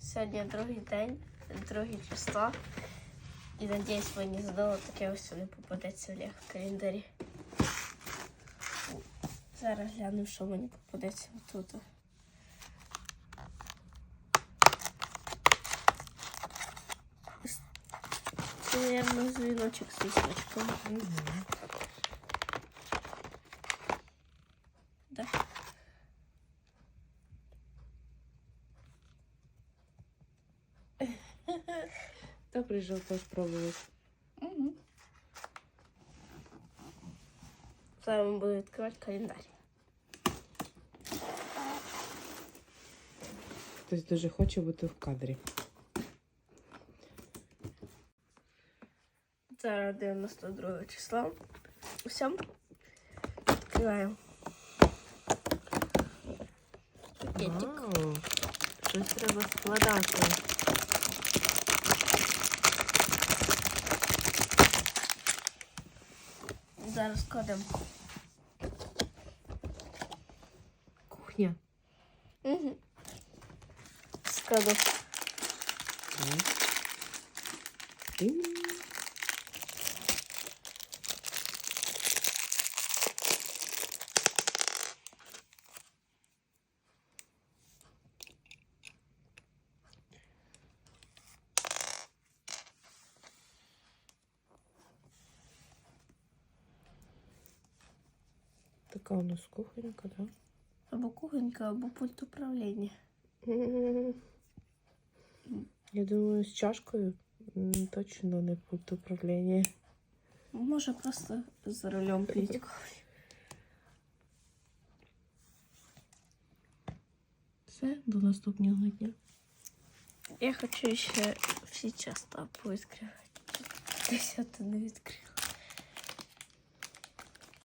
Сьогодні другий день, друге число. І надіюсь, мені знову таке ось не попадеться Олег в календарі. Зараз гляну, що мені попадеться отут. Це, мабуть, дзвіночок з лісточком. Хто прийшов спробувати? Угу. Зараз ми будемо відкривати календар. Хтось дуже хоче бути в кадрі. Зараз 92 числа. Все. Відкриваємо. Пакетик. Вау, Щось треба складати. Зараз складемо. Кухня. Угу. Складу. Тинь. Така у нас кухонька, так? Або кухонька, або пульт управління. Я думаю, з чашкою м, точно не пульт управління. Може просто за рулем плітку. Все, до наступного дня. Я хочу ще всі часто відкривати. Десята не відкрила.